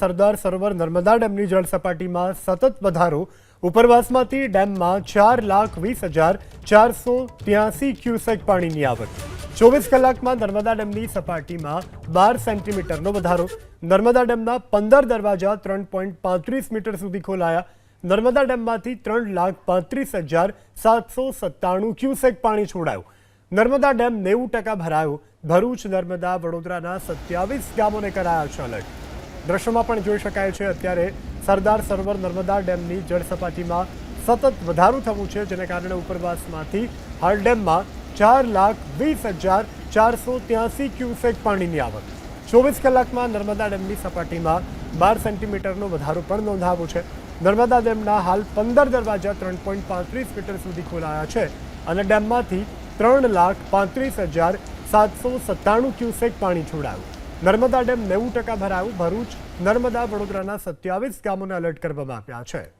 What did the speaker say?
સરદાર સરોવર નર્મદા ડેમની જળ સતત વધારો. ઉપરવાસમાંથી ડેમમાં ચાર લાખ વીસ હજાર ચારસો ત્યાસી ક્યુસેક પાણીની આવક. ચોવીસ કલાકમાં નર્મદા ડેમની સપાટીમાં બાર સેન્ટીમીટરનો વધારો. નર્મદા ડેમના પંદર દરવાજા ત્રણ પોઈન્ટ પાંત્રીસ મીટર સુધી ખોલાયા. નર્મદા ડેમમાંથી ત્રણ લાખ પાંત્રીસ હજાર સાતસો સત્તાણું ક્યુસેક પાણી છોડાયું. નર્મદા ડેમ નેવું ટકા ભરાયો. ભરૂચ, નર્મદા, વડોદરાના સત્યાવીસ ગામોને કરાયા છે અલર્ટ દ્રશ્યમાં પણ જોઈ શકાય છે, અત્યારે સરદાર સરોવર નર્મદા ડેમની જળ સપાટીમાં સતત વધારો થવું છે, જેને કારણે ઉપરવાસમાંથી હાલ ડેમમાં ચાર લાખ વીસ હજાર ચારસો ત્યાસી ક્યુસેક પાણીની આવક. ચોવીસ કલાકમાં નર્મદા ડેમની સપાટીમાં બાર સેન્ટીમીટરનો વધારો પણ નોંધાવો છે. નર્મદા ડેમના હાલ પંદર દરવાજા ત્રણ પોઈન્ટ પાંત્રીસ મીટર સુધી ખોલાયા છે અને ડેમમાંથી ત્રણ લાખ પાંત્રીસ હજાર સાતસો સત્તાણું ક્યુસેક પાણી છોડાયું. નર્મદા ડેમ નેવું ટકા ભરાયું. ભરૂચ નર્મદા વડોદરાના સત્યાવીસ ગામોને અલર્ટ કરવામાં આવ્યા છે.